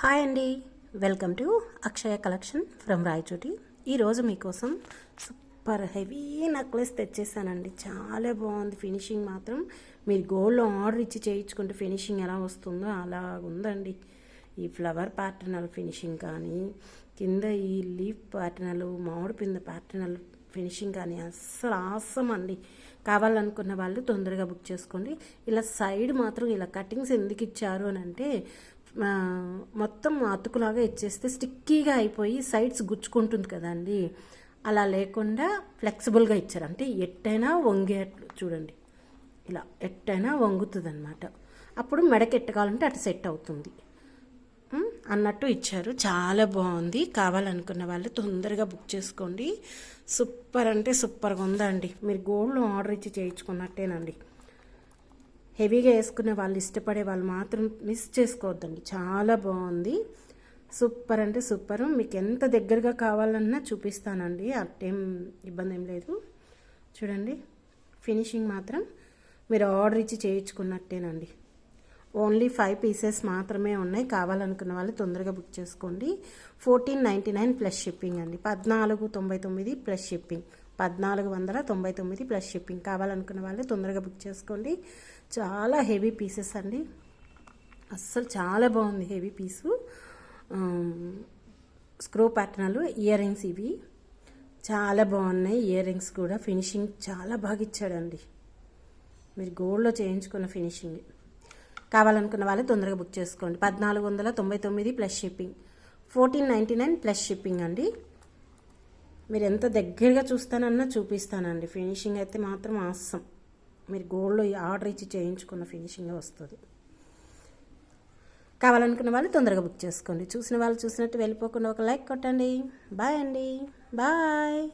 Hi అండి. Welcome to Akshaya collection from Rayachoti. ఈరోజు మీకోసం సూపర్ హెవీ నెక్లెస్ తెచ్చేసానండి. చాలా బాగుంది ఫినిషింగ్ మాత్రం. మీరు గోల్డ్లో ఆర్డర్ ఇచ్చి చేయించుకుంటే ఫినిషింగ్ ఎలా వస్తుందో అలా ఉందండి ఈ ఫ్లవర్ ప్యాటర్నల్ ఫినిషింగ్ కానీ కింద ఈ లీఫ్ ప్యాటర్నలు మామిడి పింద ప్యాటర్నల్ ఫినిషింగ్ కానీ అస్సలు ఆసం అండి. కావాలనుకున్న వాళ్ళు తొందరగా బుక్ చేసుకోండి. ఇలా సైడ్ మాత్రం ఇలా కటింగ్స్ ఎందుకు ఇచ్చారు అని అంటే మొత్తం అతుకులాగా ఇచ్చేస్తే స్టిక్కీగా అయిపోయి సైడ్స్ గుచ్చుకుంటుంది కదండి. అలా లేకుండా ఫ్లెక్సిబుల్గా ఇచ్చారు. అంటే ఎట్టైనా వంగేట్లు చూడండి. ఇలా ఎట్టైనా వంగుతుంది అనమాట అప్పుడు మెడకెట్టుకోవాలంటే అటు సెట్ అవుతుంది. అన్నట్టు ఇచ్చారు. చాలా బాగుంది. కావాలనుకున్న వాళ్ళు తొందరగా బుక్ చేసుకోండి. సూపర్ అంటే సూపర్గా ఉందండి. మీరు గోల్డ్లో ఆర్డర్ ఇచ్చి చేయించుకున్నట్టేనండి. హెవీగా వేసుకునే వాళ్ళు ఇష్టపడే వాళ్ళు మాత్రం మిస్ చేసుకోవద్దండి. చాలా బాగుంది. సూపర్ అంటే సూపర్. మీకు ఎంత దగ్గరగా కావాలన్నా చూపిస్తానండి. అట్టేం ఇబ్బంది ఏం లేదు. చూడండి ఫినిషింగ్ మాత్రం మీరు ఆర్డర్ ఇచ్చి చేయించుకున్నట్టేనండి. ఓన్లీ ఫైవ్ పీసెస్ మాత్రమే ఉన్నాయి. కావాలనుకున్న వాళ్ళు తొందరగా బుక్ చేసుకోండి. Fourteen ninety nine plus shipping అండి. పద్నాలుగు తొంభై తొమ్మిది ప్లస్ షిప్పింగ్. పద్నాలుగు వందల తొంభై తొమ్మిది ప్లస్ షిప్పింగ్ కావాలనుకున్న వాళ్ళు తొందరగా బుక్ చేసుకోండి. చాలా హెవీ పీసెస్ అండి. అస్సలు చాలా బాగుంది హెవీ పీసు. స్క్రూ ప్యాటర్నలు ఇయర్ రింగ్స్ ఇవి. చాలా బాగున్నాయి. ఇయర్ రింగ్స్ కూడా. ఫినిషింగ్ చాలా బాగా ఇచ్చాడండి. మీరు గోల్డ్లో చేయించుకున్న ఫినిషింగ్. కావాలనుకున్న వాళ్ళు తొందరగా బుక్ చేసుకోండి. పద్నాలుగు వందల తొంభై తొమ్మిది plus shipping. Fourteen ninety nine plus shipping అండి. మీరు ఎంత దగ్గరగా చూస్తానన్నా చూపిస్తానండి. ఫినిషింగ్ అయితే మాత్రం ఆసం మీరు గోల్డ్లో ఆర్డర్ ఇచ్చి చేయించుకున్న ఫినిషింగ్ వస్తుంది. కావాలనుకున్న వాళ్ళు తొందరగా బుక్ చేసుకోండి. చూసిన వాళ్ళు చూసినట్టు వెళ్ళిపోకుండా ఒక లైక్ కొట్టండి. బాయ్ అండి. బాయ్.